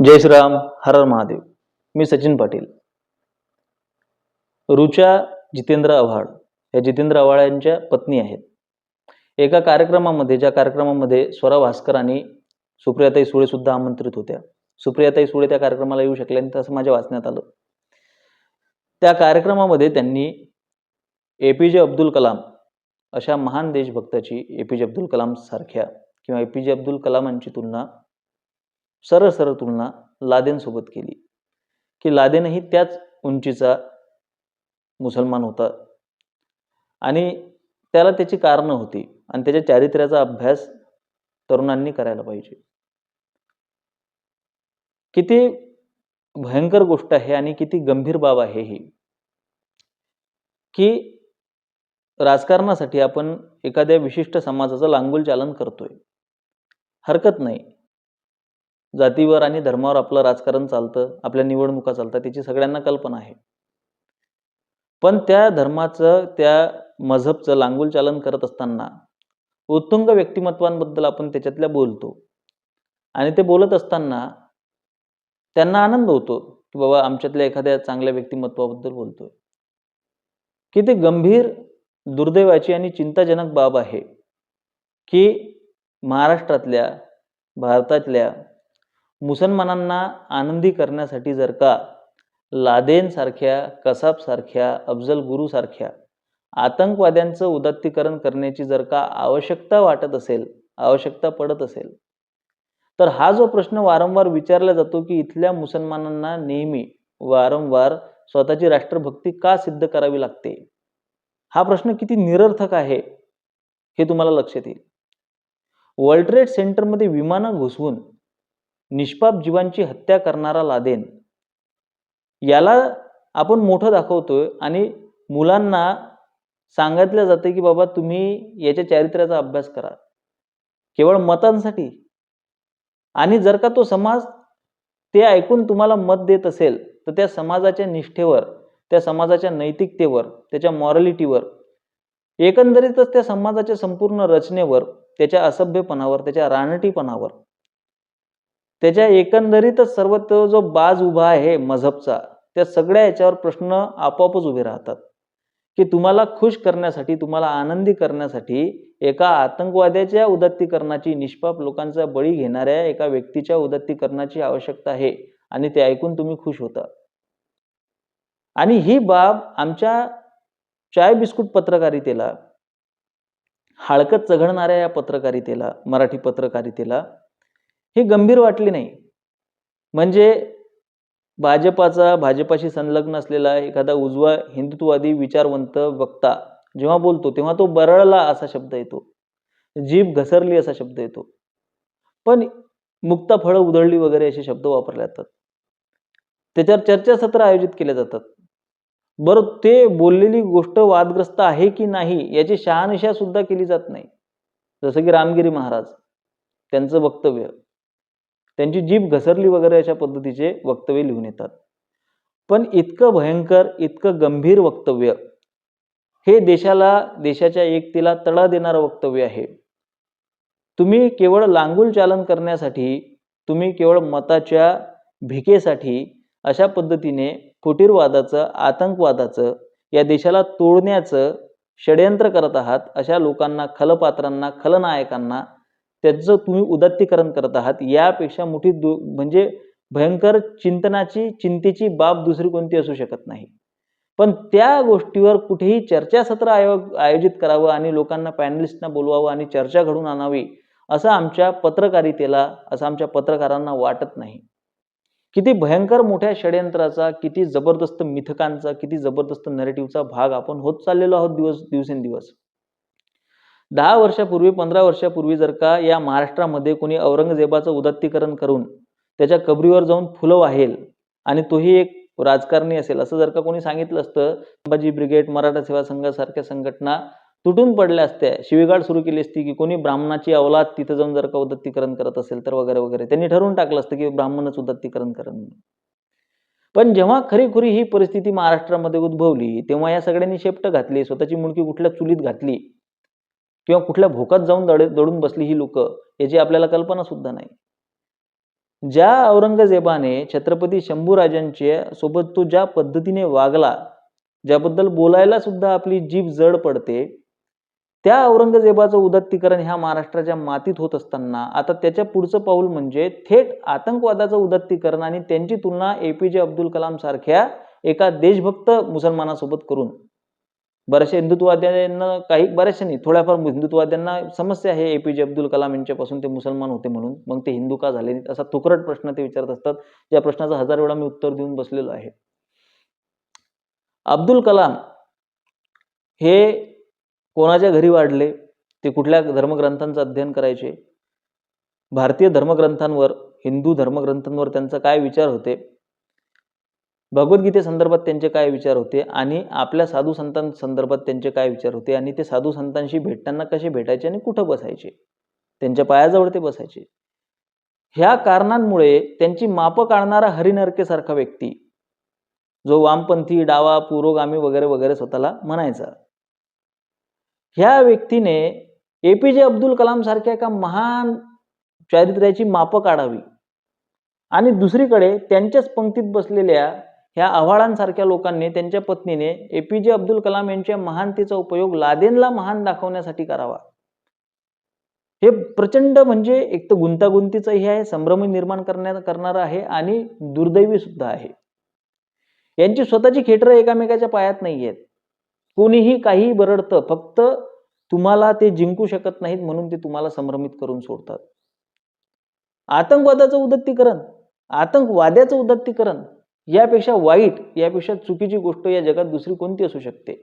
जय श्रीराम हर हर महादेव. मी सचिन पाटील. रुचा जितेंद्र आव्हाड या जितेंद्र आव्हाड यांच्या पत्नी आहेत. एका कार्यक्रमामध्ये ज्या कार्यक्रमामध्ये स्वरा भास्कर आणि सुप्रियाताई सुळे सुद्धा आमंत्रित होत्या. सुप्रियाताई सुळे त्या कार्यक्रमाला येऊ शकल्या आणि असं माझ्या वाचण्यात आलं. त्या कार्यक्रमामध्ये त्यांनी ए पी जे अब्दुल कलाम अशा महान देशभक्ताची ए पी जे अब्दुल कलाम सारख्या किंवा ए पी जे अब्दुल कलामांची तुलना सरळ सरळ तुलना लादेनसोबत केली. की लादेनही त्याच उंचीचा मुसलमान होता. आणि त्याला त्याची कारणं होती आणि त्याच्या चारित्र्याचा अभ्यास तरुणांनी करायला पाहिजे. किती भयंकर गोष्ट आहे आणि किती गंभीर बाब आहे ही. की राजकारणासाठी आपण एखाद्या विशिष्ट समाजाचं लांगुल चालन करतोय. हरकत नाही. जातीवर आणि धर्मावर आपलं राजकारण चालतं आपल्या निवडणुका चालतात त्याची सगळ्यांना कल्पना आहे. पण त्या धर्माचं त्या मजहबचं लांगुल चालन करत असताना उत्तुंग व्यक्तिमत्वांबद्दल आपण त्याच्यातल्या बोलतो. आणि ते बोलत असताना त्यांना आनंद होतो की बाबा आमच्यातल्या एखाद्या चांगल्या व्यक्तिमत्वाबद्दल बोलतोय. किती गंभीर दुर्दैवाची आणि चिंताजनक बाब आहे की महाराष्ट्रातल्या भारतातल्या मुसलमानांना आनंदी करण्यासाठी जर का लादेनसारख्या कसाबसारख्या अफजल गुरूसारख्या आतंकवाद्यांचं उदात्तीकरण करण्याची जर का आवश्यकता वाटत असेल आवश्यकता पडत असेल तर हा जो प्रश्न वारंवार विचारला जातो की इथल्या मुसलमानांना नेहमी वारंवार स्वतःची राष्ट्रभक्ती का सिद्ध करावी लागते? हा प्रश्न किती निरर्थक आहे हे तुम्हाला लक्षात येईल. वर्ल्ड ट्रेड सेंटरमध्ये विमानं घुसवून निष्पाप जीवांची हत्या करणारा लादेन. याला आपण मोठं दाखवतोय आणि मुलांना सांगितलं जाते की बाबा तुम्ही याच्या चारित्र्याचा अभ्यास करा. केवळ मतांसाठी. आणि जर का तो समाज ते ऐकून तुम्हाला मत देत असेल तर त्या समाजाच्या निष्ठेवर त्या समाजाच्या नैतिकतेवर त्याच्या मॉरलिटीवर एकंदरीतच त्या समाजाच्या संपूर्ण रचनेवर त्याच्या असभ्यपणावर त्याच्या रानटीपणावर त्याच्या एकंदरीतच सर्व तो जो बाज उभा आहे मजहबचा त्या सगळ्या याच्यावर प्रश्न आपोआपच उभे राहतात. की तुम्हाला खुश करण्यासाठी तुम्हाला आनंदी करण्यासाठी एका आतंकवाद्याच्या उदत्तीकरणाची निष्पाप लोकांचा बळी घेणाऱ्या एका व्यक्तीच्या उदत्तीकरणाची आवश्यकता आहे आणि ते ऐकून तुम्ही खुश होता. आणि ही बाब आमच्या चाय बिस्कुट पत्रकारितेला हाळकत चघळणाऱ्या या पत्रकारितेला मराठी पत्रकारितेला ही गंभीर वाटली नाही. म्हणजे भाजपाचा भाजपाशी संलग्न असलेला एखादा उजवा हिंदुत्ववादी विचारवंत वक्ता जेव्हा बोलतो तेव्हा तो बरळला असा शब्द येतो. जीभ घसरली असा शब्द येतो. पण मुक्ता फळं उधळली वगैरे असे शब्द वापरले जातात. त्याच्यावर चर्चासत्र आयोजित केले जातात. बरं ते बोललेली गोष्ट वादग्रस्त आहे की नाही याची शहानिशा सुद्धा केली जात नाही. जसं की रामगिरी महाराज त्यांचं वक्तव्य. त्यांची जीभ घसरली वगैरे अशा पद्धतीचे वक्तव्य लिहून येतात. पण इतकं भयंकर इतकं गंभीर वक्तव्य हे देशाला देशाच्या एकतेला तडा देणारं वक्तव्य आहे. तुम्ही केवळ लांगुल चालन करण्यासाठी तुम्ही केवळ मताच्या भिकेसाठी अशा पद्धतीने फुटीरवादाचं आतंकवादाचं या देशाला तोडण्याचं षडयंत्र करत आहात अशा लोकांना खलपात्रांना खलनायकांना त्याचं तुम्ही उदात्तीकरण करत आहात यापेक्षा मोठी दु म्हणजे भयंकर चिंतनाची चिंतेची बाब दुसरी कोणती असू शकत नाही. पण त्या गोष्टीवर कुठेही चर्चासत्र आयोग आयोजित करावं आणि लोकांना पॅनलिस्टना बोलवावं आणि चर्चा घडून आणावी असं आमच्या पत्रकारितेला असं आमच्या पत्रकारांना वाटत नाही. किती भयंकर मोठ्या षडयंत्राचा किती जबरदस्त मिथकांचा किती जबरदस्त नरेटिव्हचा भाग आपण होत चाललेलो आहोत दिवस दिवसेंदिवस. दहा वर्षापूर्वी पंधरा वर्षापूर्वी जर का या महाराष्ट्रामध्ये कोणी औरंगजेबाचं उदात्तीकरण करून त्याच्या कबरीवर जाऊन फुलं वाहेल आणि तोही एक राजकारणी असेल असं जर का कोणी सांगितलं असतं संभाजी ब्रिगेड मराठा सेवा संघासारख्या संघटना तुटून पडल्या असत्या शिवीगाळ सुरू केली असती की कोणी ब्राह्मणाची अवलाद तिथं जाऊन जर का उदत्तीकरण करत असेल तर वगैरे वगैरे त्यांनी ठरवून टाकलं असतं की ब्राह्मणच उदत्तीकरण करण पण जेव्हा खरीखुरी ही परिस्थिती महाराष्ट्रामध्ये उद्भवली तेव्हा या सगळ्यांनी शेपट घातली स्वतःची मुलगी कुठल्या चुलीत घातली किंवा कुठल्या भोकात जाऊन दडे दडून बसली ही लोक याची आपल्याला कल्पना सुद्धा नाही. ज्या औरंगजेबाने छत्रपती शंभूराजांच्या सोबत तो ज्या पद्धतीने वागला ज्याबद्दल बोलायला सुद्धा आपली जीभ जड पडते त्या औरंगजेबाचं उदात्तीकरण ह्या महाराष्ट्राच्या मातीत होत असताना आता त्याच्या पुढचं पाऊल म्हणजे थेट आतंकवादाचं उदात्तीकरण आणि त्यांची तुलना ए पी जे अब्दुल कलाम सारख्या एका देशभक्त मुसलमानासोबत करून. बऱ्याचशा हिंदुत्ववाद्यांना काही बऱ्याचशा नाही थोड्याफार हिंदुत्ववाद्यांना समस्या आहे. ए पी जे अब्दुल कलाम यांच्यापासून ते मुसलमान होते म्हणून. मग ते हिंदू का झाले नाहीत? असा तुकरट प्रश्न ते विचारत असतात या प्रश्नाचं हजार वेळा मी उत्तर देऊन बसलेलो आहे. अब्दुल कलाम हे कोणाच्या घरी वाढले? ते कुठल्या धर्मग्रंथांचं अध्ययन करायचे? भारतीय धर्मग्रंथांवर हिंदू धर्मग्रंथांवर त्यांचा काय विचार होते? भगवद्गीतेसंदर्भात त्यांचे काय विचार होते आणि आपल्या साधू संतांसंदर्भात त्यांचे काय विचार होते आणि ते साधू संतांशी भेटताना कसे भेटायचे आणि कुठं बसायचे? त्यांच्या पायाजवळ ते बसायचे. ह्या कारणांमुळे त्यांची मापं काढणारा हरिनरकेसारखा व्यक्ती जो वामपंथी डावा पुरोगामी वगैरे वगैरे स्वतःला म्हणायचा. ह्या व्यक्तीने ए पी जे अब्दुल कलाम सारख्या एका महान चारित्र्याची मापं काढावी. आणि दुसरीकडे त्यांच्याच पंक्तीत बसलेल्या ह्या आव्हाडांसारख्या लोकांनी त्यांच्या पत्नीने ए पी जे अब्दुल कलाम यांच्या महानतेचा उपयोग लादेनला महान दाखवण्यासाठी करावा. हे प्रचंड म्हणजे एक तर गुंतागुंतीचं हे आहे संभ्रम निर्माण करण्यात करणारं आहे आणि दुर्दैवी सुद्धा आहे. यांची स्वतःची खेटरं एकामेकाच्या पायात नाही आहेत कोणीही काही बरडतं फक्त तुम्हाला ते जिंकू शकत नाहीत म्हणून ते तुम्हाला संभ्रमित करून सोडतात. आतंकवादाचं उदत्तीकरण आतंकवाद्याचं उदत्तीकरण यापेक्षा वाईट यापेक्षा चुकीची गोष्ट या जगात दुसरी कोणती असू शकते?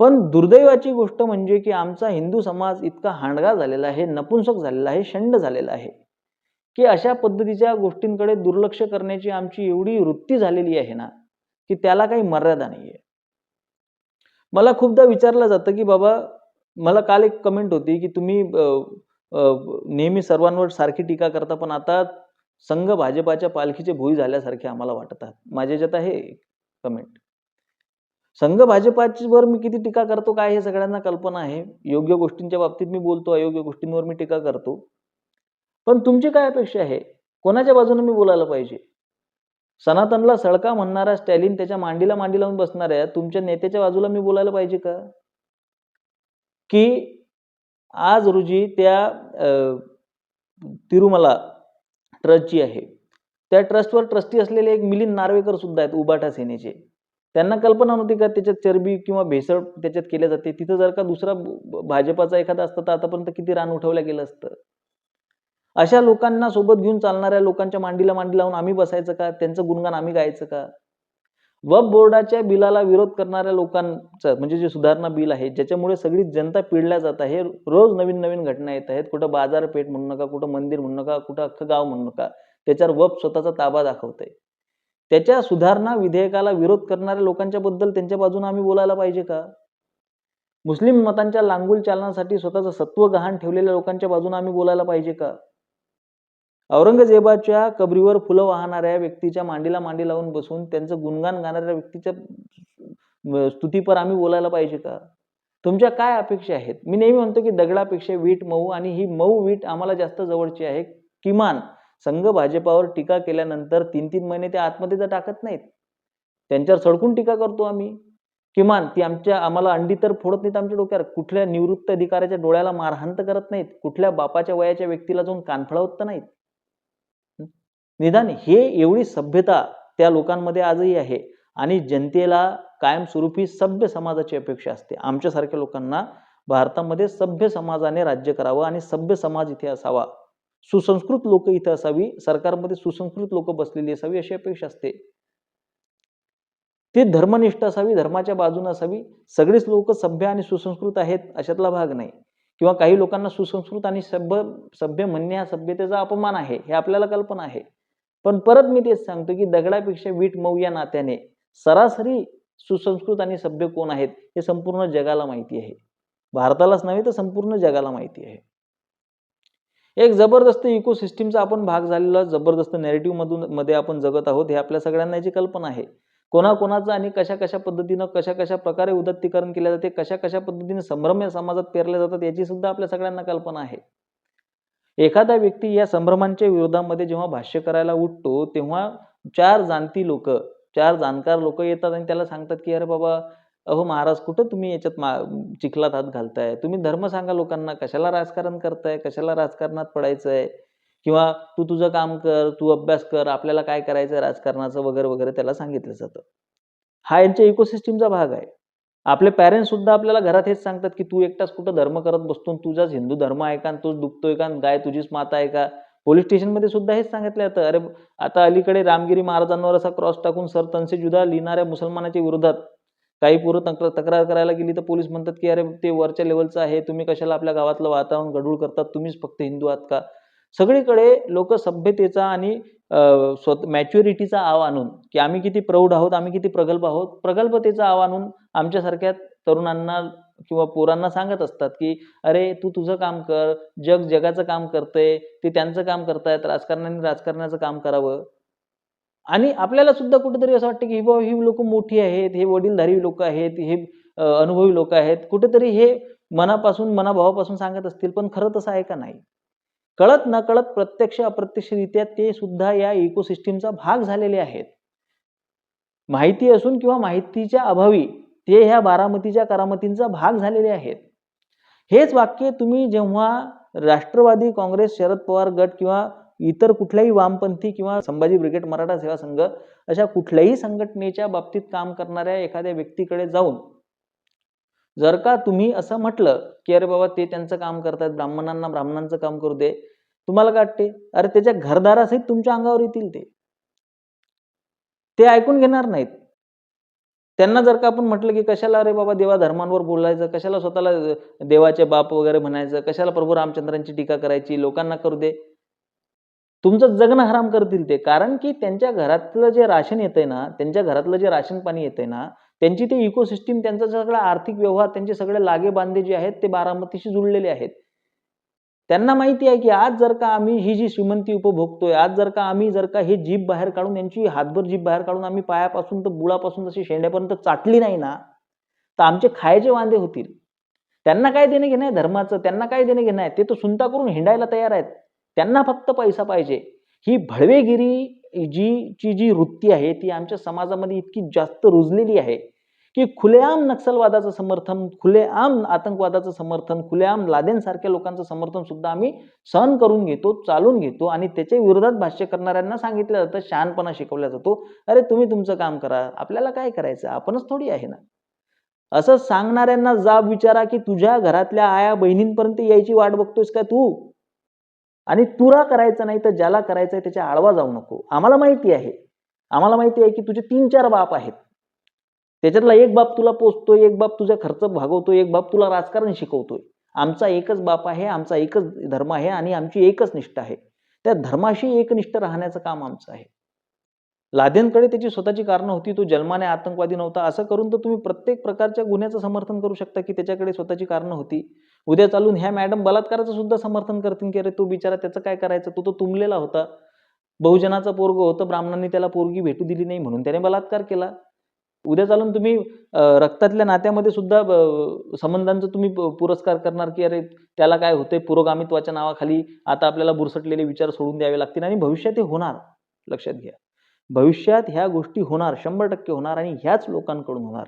पण दुर्दैवाची गोष्ट म्हणजे की आमचा हिंदू समाज इतका हांडगा झालेला आहे नपुंसक झालेला आहे शंड झालेला आहे की अशा पद्धतीच्या गोष्टींकडे दुर्लक्ष करण्याची आमची एवढी वृत्ती झालेली आहे ना की त्याला काही मर्यादा नाही आहे मला खूपदा विचारलं जातं की बाबा मला काल एक कमेंट होती की तुम्ही नेहमी सर्वांवर सारखी टीका करता पण आता संघ भाजपाच्या पालखीचे भोई झाल्यासारखे आम्हाला वाटतात माझ्याच्यात आहे कमेंट संघ भाजपावर मी किती टीका करतो काय हे सगळ्यांना कल्पना आहे. योग्य गोष्टींच्या बाबतीत मी बोलतो अयोग्य गोष्टींवर मी टीका करतो. पण तुमची काय अपेक्षा आहे? कोणाच्या बाजूने मी बोलायला पाहिजे? सनातनला सळका म्हणणारा स्टॅलिन त्याच्या मांडीला मांडी लावून बसणाऱ्या तुमच्या नेत्याच्या बाजूला मी बोलायला पाहिजे का? की आज रोजी त्या तिरुमला ट्रस्टची आहे. त्या ट्रस्टवर ट्रस्टी असलेले एक मिलिंद नार्वेकर सुद्धा आहेत उबाटा सेनेचे. त्यांना कल्पना नव्हती का त्याच्यात चरबी किंवा भेसळ त्याच्यात केल्या जाते? तिथं जर का दुसरा भाजपाचा एखादा असता तर आतापर्यंत किती रान उठवलं गेलं असतं? अशा लोकांना सोबत घेऊन चालणाऱ्या लोकांच्या मांडीला मांडी लावून आम्ही बसायचं का? त्यांचं गुणगान आम्ही गायचं का? वब बोर्डाच्या बिलाला विरोध करणाऱ्या लोकांचं म्हणजे जे सुधारणा बिल आहे ज्याच्यामुळे सगळी जनता पिळल्या जात आहे रोज नवीन नवीन घटना येत आहेत कुठं बाजारपेठ म्हणू नका कुठं मंदिर म्हणू नका कुठं अख्खं गाव म्हणू नका त्याच्यावर वब स्वतःचा ताबा दाखवतंय. त्याच्या सुधारणा विधेयकाला विरोध करणाऱ्या लोकांच्या बद्दल त्यांच्या बाजूने आम्ही बोलायला पाहिजे का? मुस्लिम मतांच्या लांगुल चालनासाठी स्वतःचं सत्व गहाण ठेवलेल्या लोकांच्या बाजूने आम्ही बोलायला पाहिजे का? औरंगजेबाच्या कबरीवर फुलं वाहणाऱ्या व्यक्तीच्या मांडीला मांडी लावून बसून त्यांचं गुणगान गाणाऱ्या व्यक्तीच्या स्तुतीपर आम्ही बोलायला पाहिजे का? तुमच्या काय अपेक्षा आहेत? मी नेहमी म्हणतो की दगडापेक्षा वीट मऊ आणि ही मऊ वीट आम्हाला जास्त जवळची आहे. किमान संघ भाजपावर टीका केल्यानंतर तीन तीन महिने ते आतमध्ये तर टाकत नाहीत. त्यांच्यावर सडकून टीका करतो आम्ही. किमान ती आमच्या आम्हाला अंडी तर फोडत नाहीत आमच्या डोक्यावर. कुठल्या निवृत्त अधिकाऱ्याच्या डोळ्याला मारहाण तर करत नाहीत. कुठल्या बापाच्या वयाच्या व्यक्तीला जाऊन कानफळवत तर नाहीत. निदान हे एवढी सभ्यता त्या लोकांमध्ये आजही आहे आणि जनतेला कायमस्वरूपी सभ्य समाजाची अपेक्षा असते. आमच्यासारख्या लोकांना भारतामध्ये सभ्य समाजाने राज्य करावं आणि सभ्य समाज इथे असावा. सुसंस्कृत लोक इथे असावी सरकारमध्ये सुसंस्कृत लोक बसलेली असावी अशी अपेक्षा असते. ती धर्मनिष्ठ असावी धर्माच्या बाजूने असावी सगळेच लोक सभ्य आणि सुसंस्कृत आहेत अशातला भाग नाही. किंवा काही लोकांना सुसंस्कृत आणि सभ्य सभ्य म्हणणे हा सभ्यतेचा अपमान आहे हे आपल्याला कल्पना आहे. पण परत मी तेच सांगतो की दगडापेक्षा वीट मऊ या नात्याने सरासरी सुसंस्कृत आणि सभ्य कोण आहेत हे संपूर्ण जगाला माहिती आहे. भारतालाच नव्हे तर संपूर्ण जगाला माहिती आहे. एक जबरदस्त इकोसिस्टीमचा आपण भाग झालेला जबरदस्त नेरेटिव्ह मधून मध्ये आपण जगत आहोत हे आपल्या सगळ्यांना याची कल्पना आहे. कोणाकोणाचं आणि कशा कशा पद्धतीनं कशा कशा प्रकारे उदत्तीकरण केले जाते कशा कशा पद्धतीने संभ्रम या समाजात पेरले जातात याची सुद्धा आपल्या सगळ्यांना कल्पना आहे. एखादा व्यक्ती या संभ्रमांच्या विरोधामध्ये जेव्हा भाष्य करायला उठतो तेव्हा चार जाणती लोक चार जाणकार लोक येतात आणि त्याला सांगतात की अरे बाबा अहो महाराज कुठं तुम्ही याच्यात मा चिखलात हात घालताय? तुम्ही धर्म सांगा लोकांना कशाला राजकारण करताय? कशाला राजकारणात पडायचं आहे किंवा तू तुझं काम कर तू अभ्यास कर आपल्याला काय करायचं आहे राजकारणाचं वगैरे वगैरे त्याला सांगितलं जातं. हा यांच्या इकोसिस्टीमचा भाग आहे. आपले पॅरेंट्स सुद्धा आपल्याला घरात हेच सांगतात की तू एकटाच कुठं धर्म करत बसतो आणि तुझाच हिंदू धर्म आहे का आणि तोच दुखतोय का आणि गाय तुझीच माता आहे का? पोलीस स्टेशनमध्ये सुद्धा हेच सांगितलं जातं. अरे आता अलीकडे रामगिरी महाराजांवर असा क्रॉस टाकून सर तनसे जुदा लिहिणाऱ्या मुसलमानाच्या विरोधात काही पोरं तक्रार तक्रार करायला गेली तर पोलीस म्हणतात की अरे ते वरच्या लेवलचं आहे. तुम्ही कशाला आपल्या गावातलं वातावरण गढूळ करतात? तुम्हीच फक्त हिंदू आहात का? सगळीकडे लोक सभ्यतेचा आणि स्वत मॅच्युरिटीचा आव आणून की आम्ही किती प्रौढ आहोत आम्ही किती प्रगल्भ आहोत प्रगल्भतेचा आव आणून आमच्यासारख्या तरुणांना किंवा पोरांना सांगत असतात की अरे तू तुझं काम कर जग जगाचं काम करतंय ते त्यांचं काम करतायत राजकारण्यांनी राजकारणाचं काम करावं. आणि आपल्याला सुद्धा कुठेतरी असं वाटतं की ही बाबा ही लोक मोठी आहेत हे वडीलधारी लोक आहेत हे अनुभवी लोक आहेत. कुठेतरी हे मनापासून मनाभावापासून सांगत असतील पण खरं तसं आहे का नाही? कळत नकळत प्रत्यक्ष अप्रत्यक्षरित्या ते सुद्धा या इकोसिस्टीमचा भाग झालेले आहेत. माहिती असून किंवा माहितीच्या अभावी ते ह्या बारामतीच्या करामतींचा भाग झालेले आहेत. हेच वाक्य तुम्ही जेव्हा राष्ट्रवादी काँग्रेस शरद पवार गट किंवा इतर कुठल्याही वामपंथी किंवा संभाजी ब्रिगेड मराठा सेवा संघ अशा कुठल्याही संघटनेच्या बाबतीत काम करणाऱ्या एखाद्या व्यक्तीकडे जाऊन जर का तुम्ही असं म्हटलं की अरे बाबा ते त्यांचं काम करतायत ब्राह्मणांना ब्राह्मणांचं काम करू दे तुम्हाला काय वाटते? अरे त्याच्या घरदारासहित तुमच्या अंगावर येतील ते. ते ऐकून घेणार नाहीत. त्यांना जर का आपण म्हटलं की कशाला अरे बाबा देवा धर्मांवर बोलायचं कशाला स्वतःला देवाचे बाप वगैरे म्हणायचं कशाला प्रभू रामचंद्रांची टीका करायची लोकांना करू दे. तुमचं जगणं हराम करतील ते. कारण की त्यांच्या घरातलं जे राशन येतंय ना त्यांच्या घरातलं जे राशन पाणी येतंय ना त्यांची ते इकोसिस्टीम त्यांचा सगळा आर्थिक व्यवहार त्यांचे सगळे लागे बांधे जे आहेत ते बारामतीशी जुळलेले आहेत. त्यांना माहिती आहे की आज जर का आम्ही ही जी श्रीमंती उपभोगतोय आज जर का आम्ही जर का हे जीभ बाहेर काढून यांची हातभर जीभ बाहेर काढून आम्ही पायापासून तर बुळापासून जशी शेंड्यापर्यंत चाटली नाही ना तर आमचे खायचे वांदे होतील. त्यांना काय देणं घेणं आहे धर्माचं? त्यांना काय देणं घेणं आहे? ते तर सुनता करून हिंडायला तयार आहेत. त्यांना फक्त पैसा पाहिजे. ही भडवेगिरी जी ची जी वृत्ती आहे ती आमच्या समाजामध्ये इतकी जास्त रुजलेली आहे. की खुलेआम नक्षलवादाचं समर्थन खुलेआम आतंकवादाचं समर्थन खुलेआम लादेनसारख्या लोकांचं समर्थन सुद्धा आम्ही सहन करून घेतो चालून घेतो आणि त्याच्या विरोधात भाष्य करणाऱ्यांना सांगितलं जातं शहाणपणा शिकवला जातो. अरे तुम्ही तुमचं काम करा. आपल्याला काय करायचं? आपणच थोडी आहे ना. असं सांगणाऱ्यांना जाब विचारा की तुझ्या घरातल्या आया बहिणींपर्यंत यायची वाट बघतोयस का तू? आणि तुरा करायचं नाही तर ज्याला करायचं आहे त्याच्या आळवा जाऊ नको. आम्हाला माहिती आहे. आम्हाला माहिती आहे की तुझे तीन चार बाप आहेत. त्याच्यातला एक बाप तुला पोचतोय एक बाप तुझा खर्च भागवतोय एक बाप तुला राजकारण शिकवतोय. आमचा एकच बाप आहे आमचा एकच धर्म आहे आणि आमची एकच निष्ठा आहे. त्या धर्माशी एकनिष्ठ राहण्याचं काम आमचं आहे. लादेनकडे त्याची स्वतःची कारणं होती तो जन्माने आतंकवादी नव्हता. असं करून तर तुम्ही प्रत्येक प्रकारच्या गुन्ह्याचं समर्थन करू शकता की त्याच्याकडे स्वतःची कारणं होती. उद्या चालून ह्या मॅडम बलात्काराचं सुद्धा समर्थन करतील की अरे तो बिचारा त्याचं काय करायचं? तो तो तुंबलेला होता. बहुजनाचा पोरग होतं ब्राह्मणांनी त्याला पोरगी भेटू दिली नाही म्हणून त्याने बलात्कार केला. उद्या चालून तुम्ही रक्तातल्या नात्यामध्ये सुद्धा संबंधांचा तुम्ही प- पुरस्कार करणार की अरे त्याला काय होते पुरोगामित्वाच्या नावाखाली आता आपल्याला बुरसटलेले विचार सोडून द्यावे लागतील आणि भविष्यात हे होणार. लक्षात घ्या. भविष्यात ह्या गोष्टी होणार शंभर टक्के होणार आणि ह्याच लोकांकडून होणार.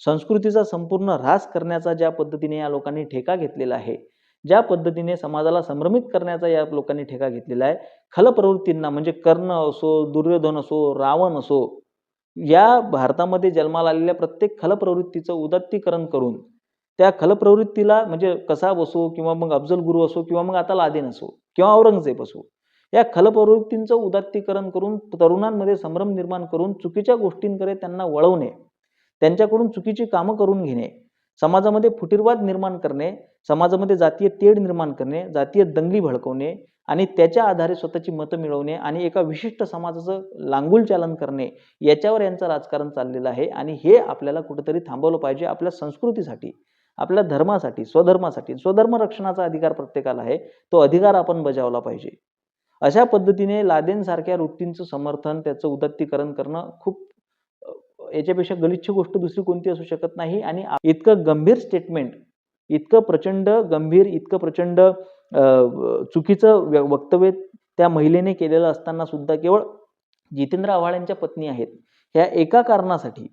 संस्कृतीचा संपूर्ण ऱ्हास करण्याचा ज्या पद्धतीने या लोकांनी ठेका घेतलेला आहे ज्या पद्धतीने समाजाला संभ्रमित करण्याचा या लोकांनी ठेका घेतलेला आहे खल प्रवृत्तींना म्हणजे कर्ण असो दुर्योधन असो रावण असो या भारतामध्ये जन्माला आलेल्या प्रत्येक खल प्रवृत्तीचं उदात्तीकरण करून त्या खल प्रवृत्तीला म्हणजे कसाब असो किंवा मग अफजल गुरु असो किंवा मग आता लादेन असो किंवा औरंगजेब असो या खल प्रवृत्तींचं उदात्तीकरण करून तरुणांमध्ये संभ्रम निर्माण करून चुकीच्या गोष्टींकडे त्यांना वळवणे त्यांच्याकडून चुकीची कामं करून घेणे समाजामध्ये फुटीरवाद निर्माण करणे समाजामध्ये जातीय तेढ निर्माण करणे जातीय दंगली भडकवणे आणि त्याच्या आधारे स्वतःची मतं मिळवणे आणि एका विशिष्ट समाजाचं लांगुल चालन करणे याच्यावर यांचं राजकारण चाललेलं आहे. आणि हे आपल्याला कुठेतरी थांबवलं पाहिजे आपल्या संस्कृतीसाठी आपल्या धर्मासाठी स्वधर्मासाठी. स्वधर्म रक्षणाचा अधिकार प्रत्येकाला आहे. तो अधिकार आपण बजावला पाहिजे. अशा पद्धतीने लादेनसारख्या वृत्तींचं समर्थन त्याचं उदत्तीकरण करणं खूप याच्यापेक्षा गलिच्छ गोष्ट दुसरी कोणती असू शकत नाही. आणि इतकं गंभीर स्टेटमेंट इतकं प्रचंड गंभीर इतकं प्रचंड चुकीचं वक्तव्य त्या महिलेने केलेलं असताना सुद्धा केवळ जितेंद्र आव्हाड यांच्या पत्नी आहेत. ह्या एका कारणासाठी.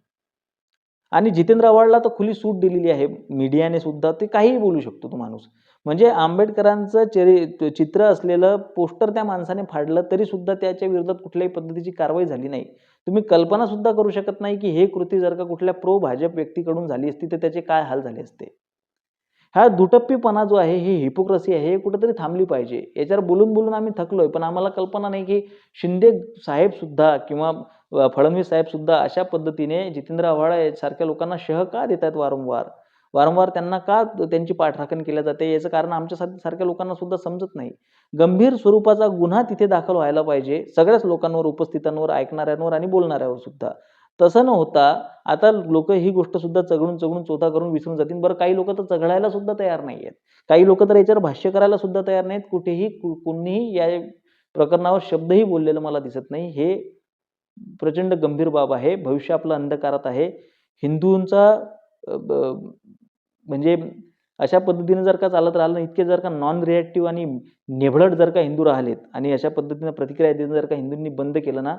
आणि जितेंद्र आव्हाडला तर खुली सूट दिलेली आहे. मीडियाने सुद्धा ते काहीही बोलू शकतो तो माणूस. म्हणजे आंबेडकरांचं चरि चित्र असलेलं पोस्टर त्या माणसाने फाडलं तरी सुद्धा त्याच्या विरोधात कुठल्याही पद्धतीची कारवाई झाली नाही. तुम्ही कल्पना सुद्धा करू शकत नाही की हे कृती जर का कुठल्या प्रो भाजप व्यक्तीकडून झाली असती तर त्याचे काय हाल झाले असते? हा दुटप्पीपणा जो आहे ही हिपोक्रसी आहे हे कुठेतरी थांबली पाहिजे. याच्यावर बोलून बोलून आम्ही थकलोय पण आम्हाला कल्पना नाही की शिंदे साहेबसुद्धा किंवा फडणवीस साहेबसुद्धा अशा पद्धतीने जितेंद्र आव्हाड सारख्या लोकांना शह का देत आहेत वारंवार? वारंवार त्यांना का त्यांची पाठराखण केल्या जाते? याचं कारण आमच्या सारख्या लोकांना सुद्धा समजत नाही. गंभीर स्वरूपाचा गुन्हा तिथे दाखल व्हायला पाहिजे सगळ्याच लोकांवर उपस्थितांवर ऐकणाऱ्यांवर आणि बोलणाऱ्यावर सुद्धा. तसं न होता आता लोक ही गोष्ट सुद्धा चघळून चघळून चोथा करून विसरून जातील. बरं काही लोक तर चघळायला सुद्धा तयार नाही आहेत काही लोक तर याच्यावर भाष्य करायला सुद्धा तयार नाहीत कुठेही कु- कोणीही या प्रकरणावर शब्दही बोललेलं मला दिसत नाही. हे प्रचंड गंभीर बाब आहे. भविष्य आपलं अंधकारात आहे. हिंदूंचा ब- म्हणजे अशा पद्धतीने जर का चालत राहिलं इतके जर का नॉन रिॲक्टिव्ह आणि नेभळट जर का हिंदू राहिलेत आणि अशा पद्धतीने प्रतिक्रिया देणं जर का हिंदूंनी बंद केलं ना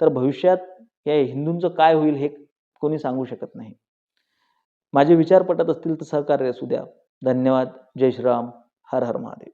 तर भविष्यात या हिंदूंचं काय होईल हे कोणी सांगू शकत नाही. माझे विचार पटत असतील तर सहकार्य असू द्या. धन्यवाद. जय श्रीराम. हर हर महादेव.